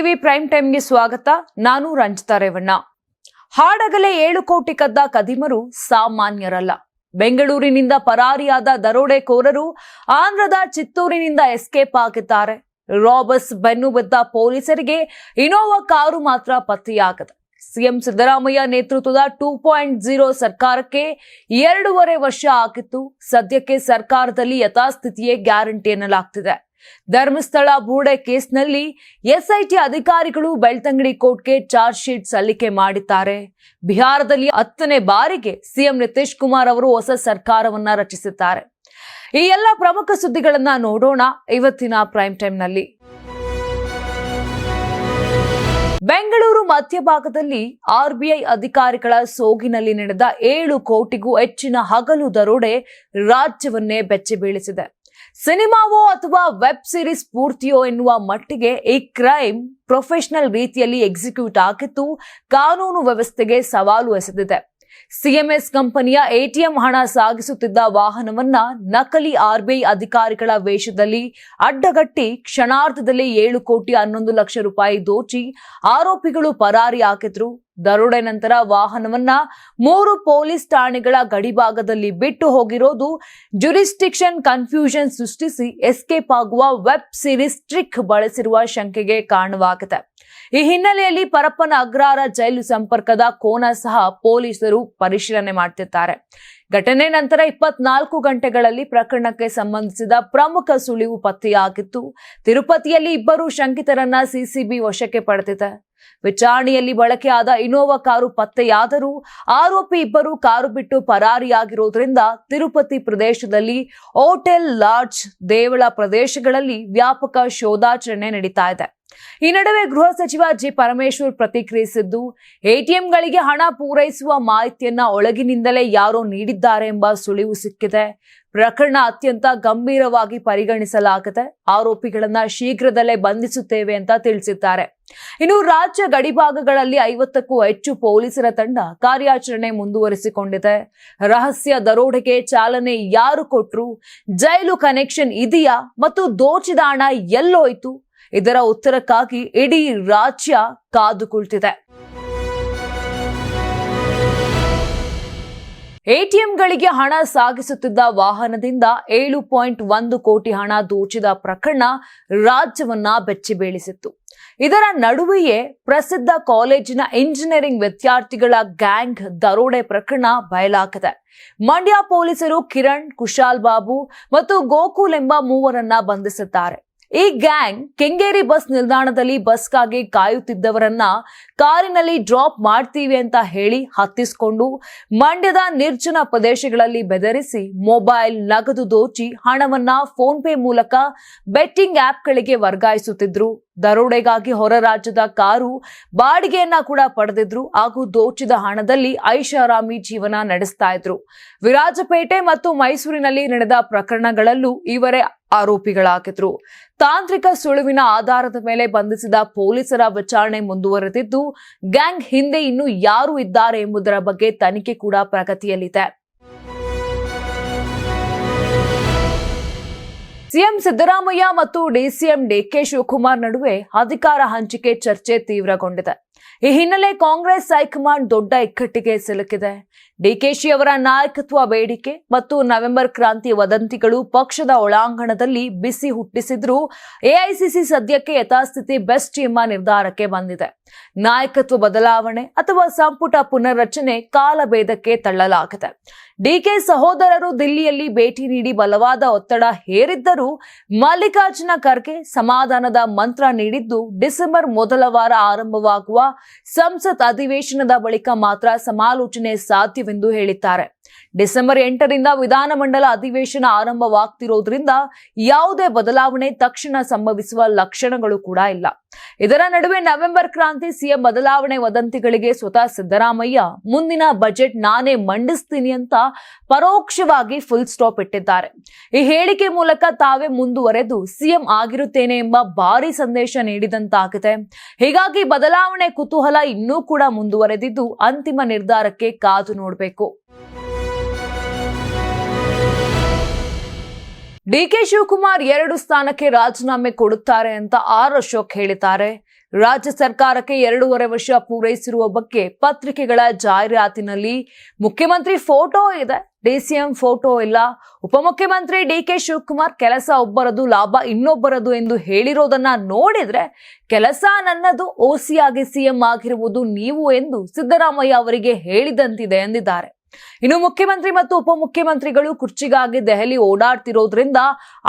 TV prime ಟೈಮ್ಗೆ ಸ್ವಾಗತ. ನಾನು ರಂಜಿತಾ ರೇವಣ್ಣ. ಹಾಡಗಲೇ ಏಳು ಕೋಟಿ ಕದ್ದ ಕದಿಮರು ಸಾಮಾನ್ಯರಲ್ಲ. ಬೆಂಗಳೂರಿನಿಂದ ಪರಾರಿಯಾದ ದರೋಡೆಕೋರರು ಆಂಧ್ರದ ಚಿತ್ತೂರಿನಿಂದ ಎಸ್ಕೇಪ್ ಆಗಿದ್ದಾರೆ. ರಾಬರ್ಸ್ ಬೆನ್ನು ಬಿದ್ದ ಪೊಲೀಸರಿಗೆ ಇನೋವಾ ಕಾರು ಮಾತ್ರ ಪತ್ತೆಯಾಗದೆ. ಸಿಎಂ ಸಿದ್ದರಾಮಯ್ಯ ನೇತೃತ್ವದ ಟೂ ಪಾಯಿಂಟ್ ಜೀರೋ ಸರ್ಕಾರಕ್ಕೆ ಎರಡೂವರೆ ವರ್ಷ ಆಗಿತ್ತು. ಸದ್ಯಕ್ಕೆ ಸರ್ಕಾರದಲ್ಲಿ ಯಥಾಸ್ಥಿತಿಯೇ ಗ್ಯಾರಂಟಿ ಎನ್ನಲಾಗ್ತಿದೆ. ಧರ್ಮಸ್ಥಳ ಬೂಡೆ ಕೇಸ್ನಲ್ಲಿ ಎಸ್ಐಟಿ ಅಧಿಕಾರಿಗಳು ಬೆಳ್ತಂಗಡಿ ಕೋರ್ಟ್ಗೆ ಚಾರ್ಜ್ ಶೀಟ್ ಸಲ್ಲಿಕೆ ಮಾಡಿದ್ದಾರೆ. ಬಿಹಾರದಲ್ಲಿ ಹತ್ತನೇ ಬಾರಿಗೆ ಸಿಎಂ ನಿತೀಶ್ ಕುಮಾರ್ ಅವರು ಹೊಸ ಸರ್ಕಾರವನ್ನ ರಚಿಸಿದ್ದಾರೆ. ಈ ಎಲ್ಲ ಪ್ರಮುಖ ಸುದ್ದಿಗಳನ್ನ ನೋಡೋಣ ಇವತ್ತಿನ ಪ್ರೈಮ್ ಟೈಮ್ನಲ್ಲಿ. ಬೆಂಗಳೂರು ಮಧ್ಯಭಾಗದಲ್ಲಿ ಆರ್ಬಿಐ ಅಧಿಕಾರಿಗಳ ಸೋಗಿನಲ್ಲಿ ನಡೆದ ಏಳು ಕೋಟಿಗೂ ಹೆಚ್ಚಿನ ಹಗಲು ದರೋಡೆ ರಾಜ್ಯವನ್ನೇ ಬೆಚ್ಚಿ ಬೀಳಿಸಿದೆ. ಸಿನಿಮಾವೋ ಅಥವಾ ವೆಬ್ ಸಿರೀಸ್ ಪೂರ್ತಿಯೋ ಎನ್ನುವ ಮಟ್ಟಿಗೆ ಈ ಕ್ರೈಮ್ ಪ್ರೊಫೆಷನಲ್ ರೀತಿಯಲ್ಲಿ ಎಕ್ಸಿಕ್ಯೂಟ್ ಆಗಿತ್ತು ಕಾನೂನು ವ್ಯವಸ್ಥೆಗೆ ಸವಾಲು ಎಸೆದಿದೆ. ಸಿಎಂಎಸ್ ಕಂಪನಿಯ ಎಟಿಎಂ ಹಣ ಸಾಗಿಸುತ್ತಿದ್ದ ವಾಹನವನ್ನ ನಕಲಿ ಆರ್ಬಿಐ ಅಧಿಕಾರಿಗಳ ವೇಷದಲ್ಲಿ ಅಡ್ಡಗಟ್ಟಿ ಕ್ಷಣಾರ್ಧದಲ್ಲಿ ಏಳು ಕೋಟಿ ಹನ್ನೊಂದು ಲಕ್ಷ ರೂಪಾಯಿ ದೋಚಿ ಆರೋಪಿಗಳು ಪರಾರಿಯಾಗಿದ್ರು ದರೋಡೆ ನಂತರ ವಾಹನವನ್ನ ಮೂರು ಪೊಲೀಸ್ ಠಾಣೆಗಳ ಗಡಿಭಾಗದಲ್ಲಿ ಬಿಟ್ಟು ಹೋಗಿರೋದು ಜುರಿಸ್ಟಿಕ್ಷನ್ ಕನ್ಫ್ಯೂಷನ್ ಸೃಷ್ಟಿಸಿ ಎಸ್ಕೇಪ್ ಆಗುವ ವೆಬ್ ಸಿರೀಸ್ ಟ್ರಿಕ್ ಬಳಸಿರುವ ಶಂಕೆಗೆ ಕಾರಣವಾಗಿದೆ ಈ ಹಿನ್ನೆಲೆಯಲ್ಲಿ ಪರಪ್ಪನ ಅಗ್ರಹಾರ ಜೈಲು ಸಂಪರ್ಕದ ಕೋನ ಸಹ ಪೊಲೀಸರು ಪರಿಶೀಲನೆ ಮಾಡ್ತಿದ್ದಾರೆ. ಘಟನೆ ನಂತರ ಇಪ್ಪತ್ನಾಲ್ಕು ಗಂಟೆಗಳಲ್ಲಿ ಪ್ರಕರಣಕ್ಕೆ ಸಂಬಂಧಿಸಿದ ಪ್ರಮುಖ ಸುಳಿವು ಪತ್ತೆಯಾಗಿತ್ತು. ತಿರುಪತಿಯಲ್ಲಿ ಇಬ್ಬರು ಶಂಕಿತರನ್ನ ಸಿಸಿಬಿ ವಶಕ್ಕೆ ಪಡೆದಿದೆ. ವಿಚಾರಣೆಯಲ್ಲಿ ಬಳಕೆಯಾದ ಇನೋವಾ ಕಾರು ಪತ್ತೆಯಾದರೂ ಆರೋಪಿ ಇಬ್ಬರು ಕಾರು ಬಿಟ್ಟು ಪರಾರಿಯಾಗಿರುವುದರಿಂದ ತಿರುಪತಿ ಪ್ರದೇಶದಲ್ಲಿ ಹೋಟೆಲ್ ಲಾಡ್ಜ್ ದೇವಳ ಪ್ರದೇಶಗಳಲ್ಲಿ ವ್ಯಾಪಕ ಶೋಧಾಚರಣೆ ನಡೀತಾ ಇದೆ. ಈ ನಡುವೆ ಗೃಹ ಸಚಿವ ಜಿ ಪರಮೇಶ್ವರ್ ಪ್ರತಿಕ್ರಿಯಿಸಿದ್ದು, ಎಟಿಎಂಗಳಿಗೆ ಹಣ ಪೂರೈಸುವ ಮಾಹಿತಿಯನ್ನ ಒಳಗಿನಿಂದಲೇ ಯಾರೋ ನೀಡಿದ್ದಾರೆ ಎಂಬ ಸುಳಿವು ಸಿಕ್ಕಿದೆ. ಪ್ರಕರಣ ಅತ್ಯಂತ ಗಂಭೀರವಾಗಿ ಪರಿಗಣಿಸಲಾಗಿದೆ ಆರೋಪಿಗಳನ್ನ ಶೀಘ್ರದಲ್ಲೇ ಬಂಧಿಸುತ್ತೇವೆ ಅಂತ ತಿಳಿಸಿದ್ದಾರೆ. ಇನ್ನು ರಾಜ್ಯ ಗಡಿಭಾಗಗಳಲ್ಲಿ ಐವತ್ತಕ್ಕೂ ಹೆಚ್ಚು ಪೊಲೀಸರ ತಂಡ ಕಾರ್ಯಾಚರಣೆ ಮುಂದುವರಿಸಿಕೊಂಡಿದೆ. ರಹಸ್ಯ ದರೋಡೆಗೆ ಚಾಲನೆ ಯಾರು ಕೊಟ್ರು, ಜೈಲು ಕನೆಕ್ಷನ್ ಇದೆಯಾ ಮತ್ತು ದೋಚಿದ ಹಣ ಎಲ್ಲೋಯ್ತು? ಇದರ ಉತ್ತರಕ್ಕಾಗಿ ಇಡೀ ರಾಜ್ಯ ಕಾದು ಕುಳಿತಿದೆ ಎಟಿಎಂಗಳಿಗೆ ಹಣ ಸಾಗಿಸುತ್ತಿದ್ದ ವಾಹನದಿಂದ ಏಳು ಪಾಯಿಂಟ್ ಒಂದು ಕೋಟಿ ಹಣ ದೋಚಿದ ಪ್ರಕರಣ ರಾಜ್ಯವನ್ನ ಬೆಚ್ಚಿಬೀಳಿಸಿತ್ತು ಇದರ ನಡುವೆಯೇ ಪ್ರಸಿದ್ಧ ಕಾಲೇಜಿನ ಇಂಜಿನಿಯರಿಂಗ್ ವಿದ್ಯಾರ್ಥಿಗಳ ಗ್ಯಾಂಗ್ ದರೋಡೆ ಪ್ರಕರಣ ಬಯಲಾಗಿದೆ. ಮಂಡ್ಯ ಪೊಲೀಸರು ಕಿರಣ್, ಕುಶಾಲ್ ಬಾಬು ಮತ್ತು ಗೋಕುಲ್ ಎಂಬ ಮೂವರನ್ನ ಬಂಧಿಸಿದ್ದಾರೆ. ಈ ಗ್ಯಾಂಗ್ ಕೆಂಗೇರಿ ಬಸ್ ನಿಲ್ದಾಣದಲ್ಲಿ ಬಸ್ಗಾಗಿ ಕಾಯುತ್ತಿದ್ದವರನ್ನ ಕಾರಿನಲ್ಲಿ ಡ್ರಾಪ್ ಮಾಡ್ತೀವಿ ಅಂತ ಹೇಳಿ ಹತ್ತಿಸಿಕೊಂಡು ಮಂಡ್ಯದ ನಿರ್ಜನ ಪ್ರದೇಶಗಳಲ್ಲಿ ಬೆದರಿಸಿ ಮೊಬೈಲ್ ನಗದು ದೋಚಿ ಹಣವನ್ನ ಫೋನ್ ಪೇ ಮೂಲಕ ಬೆಟ್ಟಿಂಗ್ ಆಪ್ಗಳಿಗೆ ವರ್ಗಾಯಿಸುತ್ತಿದ್ರು. ದರೋಡೆಗಾಗಿ ಹೊರ ರಾಜ್ಯದ ಕಾರು ಬಾಡಿಗೆಯನ್ನ ಕೂಡ ಪಡೆದಿದ್ರು. ಹಾಗೂ ದೋಚಿದ ಹಣದಲ್ಲಿ ಐಷಾರಾಮಿ ಜೀವನ ನಡೆಸ್ತಾ ಇದ್ರು. ವಿರಾಜಪೇಟೆ ಮತ್ತು ಮೈಸೂರಿನಲ್ಲಿ ನಡೆದ ಪ್ರಕರಣಗಳಲ್ಲೂ ಇವರೇ ಆರೋಪಿಗಳಾಗಿದ್ರು. ತಾಂತ್ರಿಕ ಸುಳುವಿನ ಆಧಾರದ ಮೇಲೆ ಬಂಧಿಸಿದ ಪೊಲೀಸರ ವಿಚಾರಣೆ ಮುಂದುವರೆದಿದ್ದು, ಗ್ಯಾಂಗ್ ಹಿಂದೆ ಇನ್ನು ಯಾರು ಇದ್ದಾರೆ ಎಂಬುದರ ಬಗ್ಗೆ ತನಿಖೆ ಕೂಡ ಪ್ರಗತಿಯಲ್ಲಿದೆ. ಸಿಎಂ ಸಿದ್ದರಾಮಯ್ಯ ಮತ್ತು ಡಿಸಿಎಂ ಡಿಕೆ ಶಿವಕುಮಾರ್ ನಡುವೆ ಅಧಿಕಾರ ಹಂಚಿಕೆ ಚರ್ಚೆ ತೀವ್ರಗೊಂಡಿದೆ. ಈ ಹಿನ್ನೆಲೆ ಕಾಂಗ್ರೆಸ್ ಹೈಕಮಾಂಡ್ ದೊಡ್ಡ ಇಕ್ಕಟ್ಟಿಗೆ ಸಿಲುಕಿದೆ. ಡಿಕೆಶಿ ಅವರ ನಾಯಕತ್ವ ಬೇಡಿಕೆ ಮತ್ತು ನವೆಂಬರ್ ಕ್ರಾಂತಿ ವದಂತಿಗಳು ಪಕ್ಷದ ಒಳಾಂಗಣದಲ್ಲಿ ಬಿಸಿ ಹುಟ್ಟಿಸಿದ್ರು ಎಐಸಿಸಿ ಸದ್ಯಕ್ಕೆ ಯಥಾಸ್ಥಿತಿ ಬೆಸ್ಟ್ ಎಂಬ ನಿರ್ಧಾರಕ್ಕೆ ಬಂದಿದೆ. ನಾಯಕತ್ವ ಬದಲಾವಣೆ ಅಥವಾ ಸಂಪುಟ ಪುನರ್ರಚನೆ ಕಾಲಭೇದಕ್ಕೆ ತಳ್ಳಲಾಗಿದೆ. ಡಿಕೆ ಸಹೋದರರು ದಿಲ್ಲಿಯಲ್ಲಿ ಭೇಟಿ ನೀಡಿ ಬಲವಾದ ಒತ್ತಡ ಹೇರಿದ್ದರೂ ಮಲ್ಲಿಕಾರ್ಜುನ ಖರ್ಗೆ ಸಮಾಧಾನದ ಮಂತ್ರ ನೀಡಿದ್ದು ಡಿಸೆಂಬರ್ ಮೊದಲ ವಾರ ಆರಂಭವಾಗುವ ಸಂಸತ್ ಅಧಿವೇಶನದ ಬಳಿಕ ಮಾತ್ರ ಸಮಾಲೋಚನೆ ಸಾಧ್ಯವೆಂದು ಹೇಳಿದ್ದಾರೆ. ಡಿಸೆಂಬರ್ ಎಂಟರಿಂದ ವಿಧಾನಮಂಡಲ ಅಧಿವೇಶನ ಆರಂಭವಾಗ್ತಿರೋದ್ರಿಂದ ಯಾವುದೇ ಬದಲಾವಣೆ ತಕ್ಷಣ ಸಂಭವಿಸುವ ಲಕ್ಷಣಗಳು ಕೂಡ ಇಲ್ಲ. ಇದರ ನಡುವೆ ನವೆಂಬರ್ ಕ್ರಾಂತಿ ಸಿಎಂ ಬದಲಾವಣೆ ವದಂತಿಗಳಿಗೆ ಸ್ವತಃ ಸಿದ್ದರಾಮಯ್ಯ, ಮುಂದಿನ ಬಜೆಟ್ ನಾನೇ ಮಂಡಿಸ್ತೀನಿ ಅಂತ ಪರೋಕ್ಷವಾಗಿ ಫುಲ್ ಸ್ಟಾಪ್ ಇಟ್ಟಿದ್ದಾರೆ. ಈ ಹೇಳಿಕೆ ಮೂಲಕ ತಾವೇ ಮುಂದುವರೆದು ಸಿಎಂ ಆಗಿರುತ್ತೇನೆ ಎಂಬ ಭಾರಿ ಸಂದೇಶ ನೀಡಿದಂತಾಗಿದೆ. ಹೀಗಾಗಿ ಬದಲಾವಣೆ ಕುತೂಹಲ ಇನ್ನೂ ಕೂಡ ಮುಂದುವರೆದಿದ್ದು ಅಂತಿಮ ನಿರ್ಧಾರಕ್ಕೆ ಕಾದು ನೋಡಬೇಕು. ಡಿಕೆ ಶಿವಕುಮಾರ್ ಎರಡು ಸ್ಥಾನಕ್ಕೆ ರಾಜೀನಾಮೆ ಕೊಡುತ್ತಾರೆ ಅಂತ ಆರ್ ಅಶೋಕ್ ಹೇಳಿದ್ದಾರೆ. ರಾಜ್ಯ ಸರ್ಕಾರಕ್ಕೆ ಎರಡೂವರೆ ವರ್ಷ ಪೂರೈಸಿರುವ ಬಗ್ಗೆ ಪತ್ರಿಕೆಗಳ ಜಾಹೀರಾತಿನಲ್ಲಿ ಮುಖ್ಯಮಂತ್ರಿ ಫೋಟೋ ಇದೆ. ಡಿಸಿಎಂ ಫೋಟೋ ಇಲ್ಲ. ಉಪಮುಖ್ಯಮಂತ್ರಿ ಡಿ ಕೆ ಶಿವಕುಮಾರ್ ಕೆಲಸ ಒಬ್ಬರದು, ಲಾಭ ಇನ್ನೊಬ್ಬರದು ಎಂದು ಹೇಳಿರೋದನ್ನ ನೋಡಿದ್ರೆ ಕೆಲಸ ನನ್ನದು ಓಸಿಯಾಗಿ ಸಿಎಂ ಆಗಿರುವುದು ನೀವು ಎಂದು ಸಿದ್ದರಾಮಯ್ಯ ಅವರಿಗೆ ಹೇಳಿದಂತಿದೆ ಎಂದಿದ್ದಾರೆ. ಇನ್ನು ಮುಖ್ಯಮಂತ್ರಿ ಮತ್ತು ಉಪಮುಖ್ಯಮಂತ್ರಿಗಳು ಕುರ್ಚಿಗಾಗಿ ದೆಹಲಿ ಓಡಾಡ್ತಿರೋದ್ರಿಂದ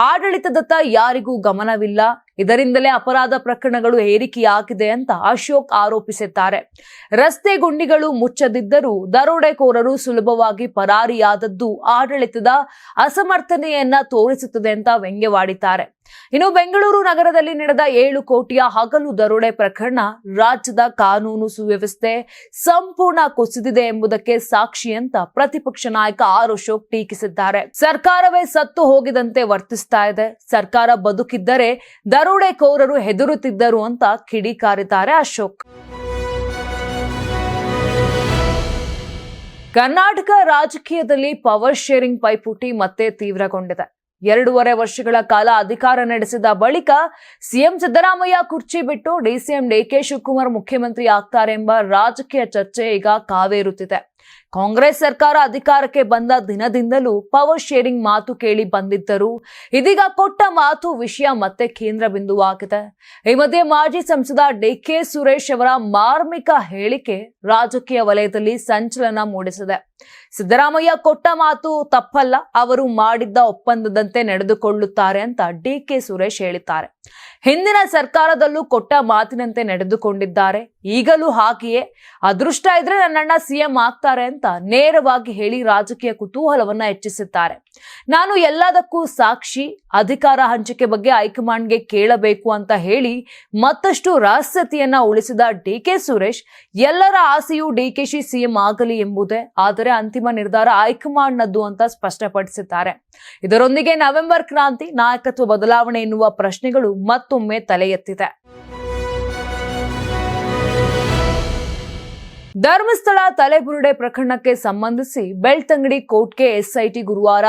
ಆಡಳಿತದತ್ತ ಯಾರಿಗೂ ಗಮನವಿಲ್ಲ. ಇದರಿಂದಲೇ ಅಪರಾಧ ಪ್ರಕರಣಗಳು ಏರಿಕೆಯಾಗಿದೆ ಅಂತ ಅಶೋಕ್ ಆರೋಪಿಸಿದ್ದಾರೆ. ರಸ್ತೆ ಗುಂಡಿಗಳು ಮುಚ್ಚದಿದ್ದರೂ ದರೋಡೆಕೋರರು ಸುಲಭವಾಗಿ ಪರಾರಿಯಾದದ್ದು ಆಡಳಿತದ ಅಸಮರ್ಥನೆಯನ್ನ ತೋರಿಸುತ್ತದೆ ಅಂತ ವ್ಯಂಗ್ಯವಾಡಿದ್ದಾರೆ. ಇನ್ನು ಬೆಂಗಳೂರು ನಗರದಲ್ಲಿ ನಡೆದ ಏಳು ಕೋಟಿಯ ಹಗಲು ದರೋಡೆ ಪ್ರಕರಣ ರಾಜ್ಯದ ಕಾನೂನು ಸುವ್ಯವಸ್ಥೆ ಸಂಪೂರ್ಣ ಕುಸಿದಿದೆ ಎಂಬುದಕ್ಕೆ ಸಾಕ್ಷಿ ಅಂತ ಪ್ರತಿಪಕ್ಷ ನಾಯಕ ಆರ್ ಅಶೋಕ್ ಟೀಕಿಸಿದ್ದಾರೆ. ಸರ್ಕಾರವೇ ಸತ್ತು ಹೋಗಿದಂತೆ ವರ್ತಿಸ್ತಾ ಇದೆ. ಸರ್ಕಾರ ಬದುಕಿದ್ದರೆ ದರೋಡೆಕೋರರು ಹೆದರುತ್ತಿದ್ದರು ಅಂತ ಕಿಡಿಕಾರಿದ್ದಾರೆ ಅಶೋಕ್. ಕರ್ನಾಟಕ ರಾಜಕೀಯದಲ್ಲಿ ಪವರ್ ಶೇರಿಂಗ್ ಪೈಪೋಟಿ ಮತ್ತೆ ತೀವ್ರಗೊಂಡಿದೆ. ಎರಡೂವರೆ ವರ್ಷಗಳ ಕಾಲ ಅಧಿಕಾರ ನಡೆಸಿದ ಬಳಿಕ ಸಿಎಂ ಸಿದ್ದರಾಮಯ್ಯ ಕುರ್ಚಿ ಬಿಟ್ಟು ಡಿಸಿಎಂ ಡಿಕೆ ಶಿವಕುಮಾರ್ ಮುಖ್ಯಮಂತ್ರಿ ಆಗ್ತಾರೆ ಎಂಬ ರಾಜಕೀಯ ಚರ್ಚೆ ಈಗ ಕಾವೇರುತ್ತಿದೆ. ಕಾಂಗ್ರೆಸ್ ಸರ್ಕಾರ ಅಧಿಕಾರಕ್ಕೆ ಬಂದ ದಿನದಿಂದಲೂ ಪವರ್ ಶೇರಿಂಗ್ ಮಾತು ಕೇಳಿ ಬಂದಿದ್ದರು. ಇದೀಗ ಕೊಟ್ಟ ಮಾತು ವಿಷಯ ಮತ್ತೆ ಕೇಂದ್ರ ಬಿಂದುವಾಗಿದೆ ಈ ಮಧ್ಯೆ ಮಾಜಿ ಸಂಸದ ಡಿಕೆ ಸುರೇಶ್ ಅವರ ಮಾರ್ಮಿಕ ಹೇಳಿಕೆ ರಾಜಕೀಯ ವಲಯದಲ್ಲಿ ಸಂಚಲನ ಮೂಡಿಸಿದೆ. ಸಿದ್ದರಾಮಯ್ಯ ಕೊಟ್ಟ ಮಾತು ತಪ್ಪಲ್ಲ. ಅವರು ಮಾಡಿದ್ದ ಒಪ್ಪಂದದಂತೆ ನಡೆದುಕೊಳ್ಳುತ್ತಾರೆ ಅಂತ ಡಿ ಕೆ ಸುರೇಶ್ ಹೇಳಿದ್ದಾರೆ. ಹಿಂದಿನ ಸರ್ಕಾರದಲ್ಲೂ ಕೊಟ್ಟ ಮಾತಿನಂತೆ ನಡೆದುಕೊಂಡಿದ್ದಾರೆ. ಈಗಲೂ ಹಾಗೆಯೇ. ಅದೃಷ್ಟ ಇದ್ರೆ ನನ್ನಣ್ಣ ಸಿಎಂ ಆಗ್ತಾರೆ ಅಂತ ನೇರವಾಗಿ ಹೇಳಿ ರಾಜಕೀಯ ಕುತೂಹಲವನ್ನ ಹೆಚ್ಚಿಸಿದ್ದಾರೆ. ನಾನು ಎಲ್ಲದಕ್ಕೂ ಸಾಕ್ಷಿ, ಅಧಿಕಾರ ಹಂಚಿಕೆ ಬಗ್ಗೆ ಹೈಕಮಾಂಡ್ಗೆ ಕೇಳಬೇಕು ಅಂತ ಹೇಳಿ ಮತ್ತಷ್ಟು ರಹಸ್ಯತೆಯನ್ನ ಉಳಿಸಿದ ಡಿಕೆ ಸುರೇಶ್, ಎಲ್ಲರ ಆಸೆಯು ಶಿ ಸಿಎಂ ಆಗಲಿ ಎಂಬುದೇ. ಆದರೆ ಅಂತಿಮ ನಿರ್ಧಾರ ಹೈಕಮಾಂಡ್ನದ್ದು ಅಂತ ಸ್ಪಷ್ಟಪಡಿಸಿದ್ದಾರೆ. ಇದರೊಂದಿಗೆ ನವೆಂಬರ್ ಕ್ರಾಂತಿ ನಾಯಕತ್ವ ಬದಲಾವಣೆ ಎನ್ನುವ ಪ್ರಶ್ನೆಗಳು ಮತ್ತೊಮ್ಮೆ ತಲೆ ಎತ್ತಿದೆ ಧರ್ಮಸ್ಥಳ ತಲೆಬುರುಡೆ ಪ್ರಕರಣಕ್ಕೆ ಸಂಬಂಧಿಸಿ ಬೆಳ್ತಂಗಡಿ ಕೋರ್ಟ್ಗೆ ಎಸ್ಐಟಿ ಗುರುವಾರ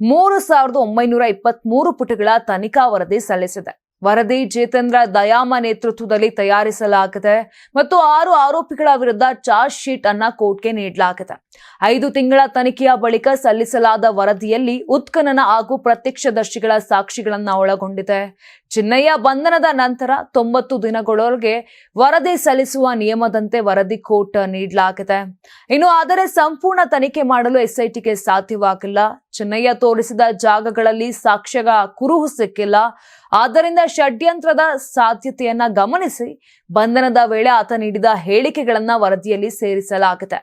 ಮೂರು ಸಾವಿರದ ಒಂಬೈನೂರ ಇಪ್ಪತ್ತ್ ಪುಟಗಳ ತನಿಖಾ ವರದಿ ಸಲ್ಲಿಸಿದೆ. ವರದಿ ಜಿತೇಂದ್ರ ದಯಾಮ ನೇತೃತ್ವದಲ್ಲಿ ತಯಾರಿಸಲಾಗಿದೆ ಮತ್ತು ಆರು ಆರೋಪಿಗಳ ವಿರುದ್ಧ ಚಾರ್ಜ್ ಶೀಟ್ ಅನ್ನ ಕೋರ್ಟ್ಗೆ ನೀಡಲಾಗಿದೆ. ಐದು ತಿಂಗಳ ತನಿಖೆಯ ಬಳಿಕ ಸಲ್ಲಿಸಲಾದ ವರದಿಯಲ್ಲಿ ಉತ್ಖನನ ಹಾಗೂ ಪ್ರತ್ಯಕ್ಷದರ್ಶಿಗಳ ಸಾಕ್ಷಿಗಳನ್ನ ಒಳಗೊಂಡಿದೆ. ಚಿನ್ನಯ್ಯ ಬಂಧನದ ನಂತರ ತೊಂಬತ್ತು ದಿನಗಳೊಳಗೆ ವರದಿ ಸಲ್ಲಿಸುವ ನಿಯಮದಂತೆ ವರದಿ ಕೋರ್ಟ್ ನೀಡಲಾಗಿದೆ. ಇನ್ನು ಆದರೆ ಸಂಪೂರ್ಣ ತನಿಖೆ ಮಾಡಲು ಎಸ್ಐಟಿಗೆ ಸಾಧ್ಯವಾಗಿಲ್ಲ. ಚಿನ್ನಯ್ಯ ತೋರಿಸಿದ ಜಾಗಗಳಲ್ಲಿ ಸಾಕ್ಷ್ಯಗ ಕುರುಹು ಸಿಕ್ಕಿಲ್ಲ. ಆದ್ದರಿಂದ ಷಡ್ಯಂತ್ರದ ಸಾಧ್ಯತೆಯನ್ನ ಗಮನಿಸಿ ಬಂಧನದ ವೇಳೆ ಆತ ನೀಡಿದ ಹೇಳಿಕೆಗಳನ್ನ ವರದಿಯಲ್ಲಿ ಸೇರಿಸಲಾಗಿದೆ.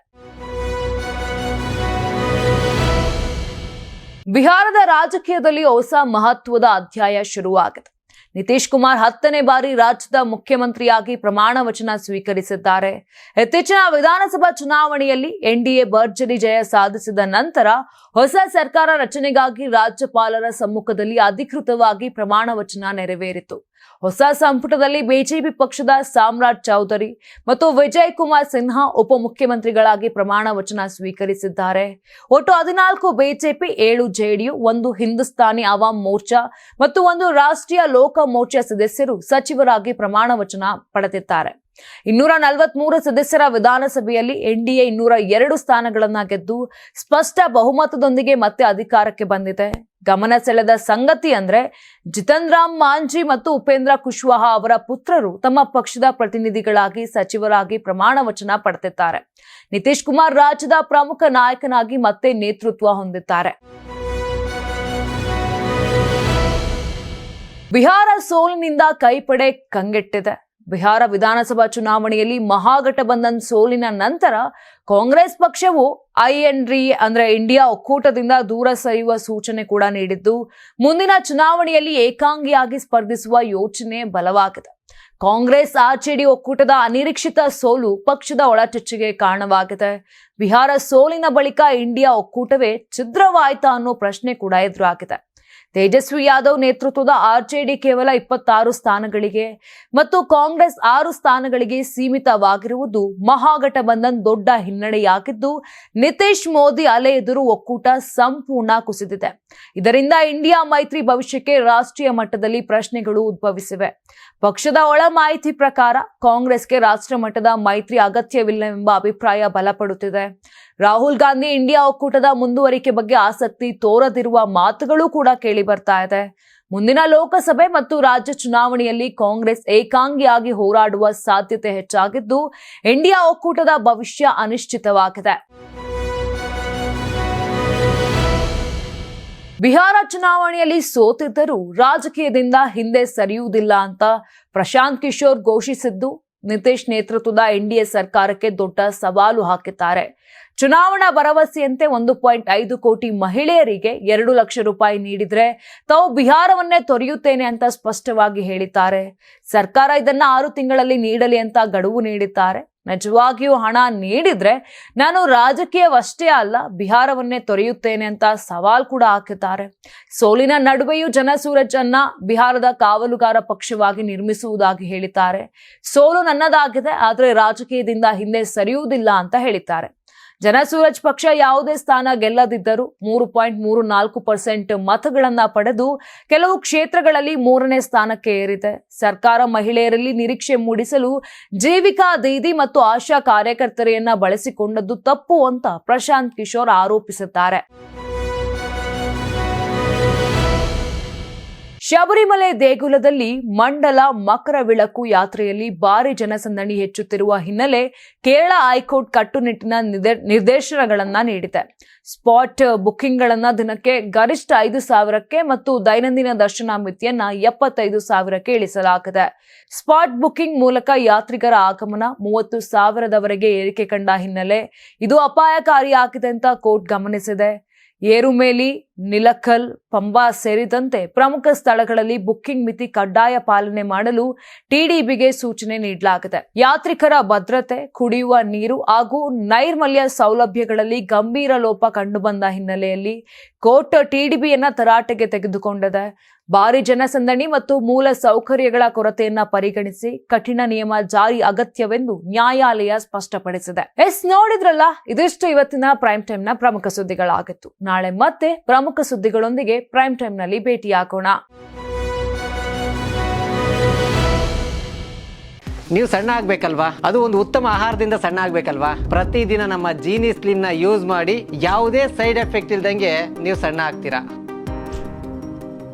ಬಿಹಾರದ ರಾಜಕೀಯದಲ್ಲಿ ಹೊಸ ಮಹತ್ವದ ಅಧ್ಯಾಯ ಶುರುವಾಗಿದೆ. ನಿತೀಶ್ ಕುಮಾರ್ ಹತ್ತನೇ ಬಾರಿ ರಾಜ್ಯದ ಮುಖ್ಯಮಂತ್ರಿಯಾಗಿ ಪ್ರಮಾಣ ವಚನ ಸ್ವೀಕರಿಸಿದ್ದಾರೆ. ಇತ್ತೀಚಿನ ವಿಧಾನಸಭಾ ಚುನಾವಣೆಯಲ್ಲಿ ಎನ್ಡಿಎ ಭರ್ಜರಿ ಜಯ ಸಾಧಿಸಿದ ನಂತರ ಹೊಸ ಸರ್ಕಾರ ರಚನೆಗಾಗಿ ರಾಜ್ಯಪಾಲರ ಸಮ್ಮುಖದಲ್ಲಿ ಅಧಿಕೃತವಾಗಿ ಪ್ರಮಾಣ ವಚನ ನೆರವೇರಿತು. ಹೊಸ ಸಂಪುಟದಲ್ಲಿ ಬಿಜೆಪಿ ಪಕ್ಷದ ಸಾಮ್ರಾಟ್ ಚೌಧರಿ ಮತ್ತು ವಿಜಯ್ ಕುಮಾರ್ ಸಿನ್ಹಾ ಉಪಮುಖ್ಯಮಂತ್ರಿಗಳಾಗಿ ಪ್ರಮಾಣ ವಚನ ಸ್ವೀಕರಿಸಿದ್ದಾರೆ. ಒಟ್ಟು ಹದಿನಾಲ್ಕು ಬಿಜೆಪಿ, ಏಳು ಜೆಡಿಯು, ಒಂದು ಹಿಂದೂಸ್ತಾನಿ ಅವಾಮ್ ಮೋರ್ಚಾ ಮತ್ತು ಒಂದು ರಾಷ್ಟ್ರೀಯ ಲೋಕ ಮೋರ್ಚಾ ಸದಸ್ಯರು ಸಚಿವರಾಗಿ ಪ್ರಮಾಣ ವಚನ ಪಡೆದಿದ್ದಾರೆ. ಇನ್ನೂರ ನಲವತ್ಮೂರು ಸದಸ್ಯರ ವಿಧಾನಸಭೆಯಲ್ಲಿ ಎನ್ಡಿಎ ಇನ್ನೂರ ಎರಡು ಸ್ಥಾನಗಳನ್ನ ಗೆದ್ದು ಸ್ಪಷ್ಟ ಬಹುಮತದೊಂದಿಗೆ ಮತ್ತೆ ಅಧಿಕಾರಕ್ಕೆ ಬಂದಿದೆ. ಗಮನ ಸೆಳೆದ ಸಂಗತಿ ಅಂದ್ರೆ ಜಿತನ್ ರಾಮ್ ಮಾಂಜಿ ಮತ್ತು ಉಪೇಂದ್ರ ಕುಶ್ವಾಹಾ ಅವರ ಪುತ್ರರು ತಮ್ಮ ಪಕ್ಷದ ಪ್ರತಿನಿಧಿಗಳಾಗಿ ಸಚಿವರಾಗಿ ಪ್ರಮಾಣ ವಚನ ಪಡೆದಿದ್ದಾರೆ. ನಿತೀಶ್ ಕುಮಾರ್ ರಾಜ್ಯದ ಪ್ರಮುಖ ನಾಯಕನಾಗಿ ಮತ್ತೆ ನೇತೃತ್ವ ಹೊಂದಿದ್ದಾರೆ. ಬಿಹಾರ ಸೋಲಿನಿಂದ ಕೈಪಡೆ ಕಂಗೆಟ್ಟಿದೆ. ಬಿಹಾರ ವಿಧಾನಸಭಾ ಚುನಾವಣೆಯಲ್ಲಿ ಮಹಾಗಠಬಂಧನ್ ಸೋಲಿನ ನಂತರ ಕಾಂಗ್ರೆಸ್ ಪಕ್ಷವು ಐ ಎನ್ ಡಿ ಅಂದ್ರೆ ಇಂಡಿಯಾ ಒಕ್ಕೂಟದಿಂದ ದೂರ ಸರಿಯುವ ಸೂಚನೆ ಕೂಡ ನೀಡಿದ್ದು, ಮುಂದಿನ ಚುನಾವಣೆಯಲ್ಲಿ ಏಕಾಂಗಿಯಾಗಿ ಸ್ಪರ್ಧಿಸುವ ಯೋಚನೆ ಬಲವಾಗಿದೆ. ಕಾಂಗ್ರೆಸ್ ಆರ್ಜೆಡಿ ಒಕ್ಕೂಟದ ಅನಿರೀಕ್ಷಿತ ಸೋಲು ಪಕ್ಷದ ಒಳಚುಚ್ಚಿಗೆ ಕಾರಣವಾಗಿದೆ. ಬಿಹಾರ ಸೋಲಿನ ಬಳಿಕ ಇಂಡಿಯಾ ಒಕ್ಕೂಟವೇ ಛಿದ್ರವಾಯ್ತಾ ಅನ್ನೋ ಪ್ರಶ್ನೆ ಕೂಡ ಎದುರಾಗಿದೆ. ತೇಜಸ್ವಿ ಯಾದವ್ ನೇತೃತ್ವದ ಆರ್ಜೆಡಿ ಕೇವಲ ಇಪ್ಪತ್ತಾರು ಸ್ಥಾನಗಳಿಗೆ ಮತ್ತು ಕಾಂಗ್ರೆಸ್ ಆರು ಸ್ಥಾನಗಳಿಗೆ ಸೀಮಿತವಾಗಿರುವುದು ಮಹಾಗಠಬಂಧನ್ ದೊಡ್ಡ ಹಿನ್ನಡೆಯಾಗಿದ್ದು, ನಿತೀಶ್ ಮೋದಿ ಅಲೆ ಎದುರು ಒಕ್ಕೂಟ ಸಂಪೂರ್ಣ ಕುಸಿದಿದೆ. ಇದರಿಂದ ಇಂಡಿಯಾ ಮೈತ್ರಿ ಭವಿಷ್ಯಕ್ಕೆ ರಾಷ್ಟ್ರೀಯ ಮಟ್ಟದಲ್ಲಿ ಪ್ರಶ್ನೆಗಳು ಉದ್ಭವಿಸಿವೆ. ಪಕ್ಷದ ಒಳ ಮಾಹಿತಿ ಪ್ರಕಾರ, ಕಾಂಗ್ರೆಸ್ಗೆ ರಾಷ್ಟ್ರ ಮಟ್ಟದ ಮೈತ್ರಿ ಅಗತ್ಯವಿಲ್ಲವೆಂಬ ಅಭಿಪ್ರಾಯ ಬಲಪಡುತ್ತಿದೆ. ರಾಹುಲ್ ಗಾಂಧಿ ಇಂಡಿಯಾ ಒಕ್ಕೂಟದ ಮುಂದುವರಿಕೆ ಬಗ್ಗೆ ಆಸಕ್ತಿ ತೋರದಿರುವ ಮಾತುಗಳು ಕೂಡ ಕೇಳಿ ಬರ್ತಾ ಇದೆ. ಮುಂದಿನ ಲೋಕಸಭೆ ಮತ್ತು ರಾಜ್ಯ ಚುನಾವಣೆಯಲ್ಲಿ ಕಾಂಗ್ರೆಸ್ ಏಕಾಂಗಿಯಾಗಿ ಹೋರಾಡುವ ಸಾಧ್ಯತೆ ಹೆಚ್ಚಾಗಿದ್ದು ಇಂಡಿಯಾ ಒಕ್ಕೂಟದ ಭವಿಷ್ಯ ಅನಿಶ್ಚಿತವಾಗಿದೆ. ಬಿಹಾರ ಚುನಾವಣೆಯಲ್ಲಿ ಸೋತಿದ್ದರೂ ರಾಜಕೀಯದಿಂದ ಹಿಂದೆ ಸರಿಯುವುದಿಲ್ಲ ಅಂತ ಪ್ರಶಾಂತ್ ಕಿಶೋರ್ ಘೋಷಿಸಿದ್ದು. ನಿತೀಶ್ ನೇತೃತ್ವದ ಎನ್ಡಿಎ ಸರ್ಕಾರಕ್ಕೆ ದೊಡ್ಡ ಸವಾಲು ಹಾಕಿದ್ದಾರೆ. ಚುನಾವಣಾ ಭರವಸೆಯಂತೆ ಒಂದು ಪಾಯಿಂಟ್ ಐದು ಕೋಟಿ ಮಹಿಳೆಯರಿಗೆ ಎರಡು ಲಕ್ಷ ರೂಪಾಯಿ ನೀಡಿದ್ರೆ ತಾವು ಬಿಹಾರವನ್ನೇ ತೊರೆಯುತ್ತೇನೆ ಅಂತ ಸ್ಪಷ್ಟವಾಗಿ ಹೇಳಿದ್ದಾರೆ. ಸರ್ಕಾರ ಇದನ್ನ ಆರು ತಿಂಗಳಲ್ಲಿ ನೀಡಲಿ ಅಂತ ಗಡುವು ನೀಡಿದ್ದಾರೆ. ನಿಜವಾಗಿಯೂ ಹಣ ನೀಡಿದ್ರೆ ನಾನು ರಾಜಕೀಯವಷ್ಟೇ ಅಲ್ಲ, ಬಿಹಾರವನ್ನೇ ತೊರೆಯುತ್ತೇನೆ ಅಂತ ಸವಾಲ್ ಕೂಡ ಹಾಕಿದ್ದಾರೆ ಸೋಲಿನ ನಡುವೆಯೂ ಜನಸೂರಜ್ ಅನ್ನ ಬಿಹಾರದ ಕಾವಲುಗಾರ ಪಕ್ಷವಾಗಿ ನಿರ್ಮಿಸುವುದಾಗಿ ಹೇಳಿದ್ದಾರೆ. ಸೋಲು ನನ್ನದಾಗಿದೆ, ಆದರೆ ರಾಜಕೀಯದಿಂದ ಹಿಂದೆ ಸರಿಯುವುದಿಲ್ಲ ಅಂತ ಹೇಳಿದ್ದಾರೆ. ಜನಸೂರಜ್ ಪಕ್ಷ ಯಾವುದೇ ಸ್ಥಾನ ಗೆಲ್ಲದಿದ್ದರೂ ಮೂರು ಪಾಯಿಂಟ್ ಮೂರು ನಾಲ್ಕು ಪರ್ಸೆಂಟ್ ಮತಗಳನ್ನ ಪಡೆದು ಕೆಲವು ಕ್ಷೇತ್ರಗಳಲ್ಲಿ ಮೂರನೇ ಸ್ಥಾನಕ್ಕೆ ಏರಿದೆ. ಸರ್ಕಾರ ಮಹಿಳೆಯರಲ್ಲಿ ನಿರೀಕ್ಷೆ ಮೂಡಿಸಲು ಜೀವಿಕಾ ದೀದಿ ಮತ್ತು ಆಶಾ ಕಾರ್ಯಕರ್ತರೆಯನ್ನ ಬಳಸಿಕೊಂಡದ್ದು ತಪ್ಪು ಅಂತ ಪ್ರಶಾಂತ್ ಕಿಶೋರ್ ಆರೋಪಿಸಿದ್ದಾರೆ ಶಬರಿಮಲೆ ದೇಗುಲದಲ್ಲಿ ಮಂಡಲ ಮಕರ ವಿಳಕು ಯಾತ್ರೆಯಲ್ಲಿ ಭಾರಿ ಜನಸಂದಣಿ ಹೆಚ್ಚುತ್ತಿರುವ ಹಿನ್ನೆಲೆ ಕೇರಳ ಹೈಕೋರ್ಟ್ ಕಟ್ಟುನಿಟ್ಟಿನ ನಿರ್ದೇಶನಗಳನ್ನ ನೀಡಿದೆ. ಸ್ಪಾಟ್ ಬುಕ್ಕಿಂಗ್ಗಳನ್ನ ದಿನಕ್ಕೆ ಗರಿಷ್ಠ ಐದು ಸಾವಿರಕ್ಕೆ ಮತ್ತು ದೈನಂದಿನ ದರ್ಶನ ಮಿತಿಯನ್ನ ಎಪ್ಪತ್ತೈದು ಸಾವಿರಕ್ಕೆ ಇಳಿಸಲಾಗಿದೆ. ಸ್ಪಾಟ್ ಬುಕ್ಕಿಂಗ್ ಮೂಲಕ ಯಾತ್ರಿಗರ ಆಗಮನ ಮೂವತ್ತು ಸಾವಿರದವರೆಗೆ ಏರಿಕೆ ಕಂಡ ಹಿನ್ನೆಲೆ ಇದು ಅಪಾಯಕಾರಿಯಾಗಿದೆ ಅಂತ ಕೋರ್ಟ್ ಗಮನಿಸಿದೆ. ಏರುಮೇಲಿ, ನಿಲಕಲ್, ಪಂಬಾ ಸೇರಿದಂತೆ ಪ್ರಮುಖ ಸ್ಥಳಗಳಲ್ಲಿ ಬುಕ್ಕಿಂಗ್ ಮಿತಿ ಕಡ್ಡಾಯ ಪಾಲನೆ ಮಾಡಲು ಟಿಡಿಬಿಗೆ ಸೂಚನೆ ನೀಡಲಾಗಿದೆ. ಯಾತ್ರಿಕರ ಭದ್ರತೆ, ಕುಡಿಯುವ ನೀರು ಹಾಗೂ ನೈರ್ಮಲ್ಯ ಸೌಲಭ್ಯಗಳಲ್ಲಿ ಗಂಭೀರ ಲೋಪ ಕಂಡುಬಂದ ಹಿನ್ನೆಲೆಯಲ್ಲಿ ಕೋರ್ಟ್ ಟಿಡಿಬಿಯನ್ನ ತರಾಟೆಗೆ ತೆಗೆದುಕೊಂಡಿದೆ ಭಾರಿ ಜನಸಂದಣಿ ಮತ್ತು ಮೂಲ ಸೌಕರ್ಯಗಳ ಕೊರತೆಯನ್ನ ಪರಿಗಣಿಸಿ ಕಠಿಣ ನಿಯಮ ಜಾರಿ ಅಗತ್ಯವೆಂದು ನ್ಯಾಯಾಲಯ ಸ್ಪಷ್ಟಪಡಿಸಿದೆ. ಎಸ್ ನೋಡಿದ್ರಲ್ಲ, ಇದಿಷ್ಟು ಇವತ್ತಿನ ಪ್ರೈಮ್ ಟೈಮ್ನ ಪ್ರಮುಖ ಸುದ್ದಿಗಳಾಗಿತ್ತು. ನಾಳೆ ಮತ್ತೆ ಪ್ರಮುಖ ಸುದ್ದಿಗಳೊಂದಿಗೆ ಪ್ರೈಮ್ ಟೈಮ್ನಲ್ಲಿ ಭೇಟಿಯಾಗೋಣ. ನೀವು ಸಣ್ಣ ಆಗ್ಬೇಕಲ್ವಾ? ಅದು ಒಂದು ಉತ್ತಮ ಆಹಾರದಿಂದ ಸಣ್ಣ ಆಗ್ಬೇಕಲ್ವಾ? ಪ್ರತಿದಿನ ನಮ್ಮ ಜೀನಿ ಸ್ಲಿಮ್ನ ಯೂಸ್ ಮಾಡಿ ಯಾವುದೇ ಸೈಡ್ ಎಫೆಕ್ಟ್ ಇಲ್ದಂಗೆ ನೀವು ಸಣ್ಣ ಆಗ್ತೀರಾ?